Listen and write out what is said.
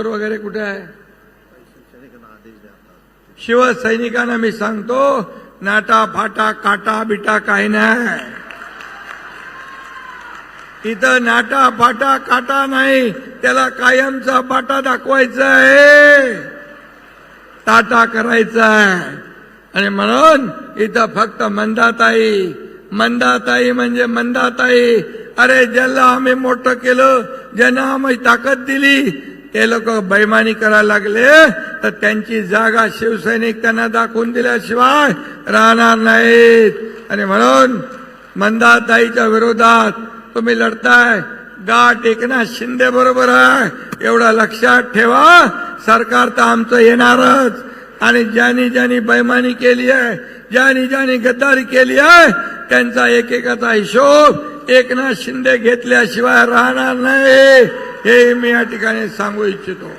रस्त्यावर वगैरे कुठे आहे? शिवसैनिकांना मी सांगतो नाटा फाटा काटा बिटा काही नाही. इथं नाटा फाटा काटा नाही त्याला कायमचा बाटा दाखवायचा आहे. टाटा करायचा आहे. आणि म्हणून इथं फक्त मंदाताई मंदाताई म्हणजे मंदाताई. अरे ज्याला आम्ही मोठं केलं ज्यांना आम्ही ताकद दिली ते लोक बैमानी करायला लागले तर त्यांची जागा शिवसैनिक त्यांना दाखवून दिल्याशिवाय राहणार नाहीत. आणि म्हणून मंदाताईच्या विरोधात तुम्ही लढताय गाठ एकनाथ शिंदे बरोबर आहे एवढं लक्षात ठेवा सरकार तर आमचं येणारच. आणि ज्यांनी ज्यांनी बैमानी केली आहे ज्यांनी ज्यांनी गद्दारी केली आहे त्यांचा एकेकाचा हिशोब एकनाथ शिंदे घेतल्याशिवाय राहणार नाही. हे मी या ठिकाणी सांगू इच्छितो.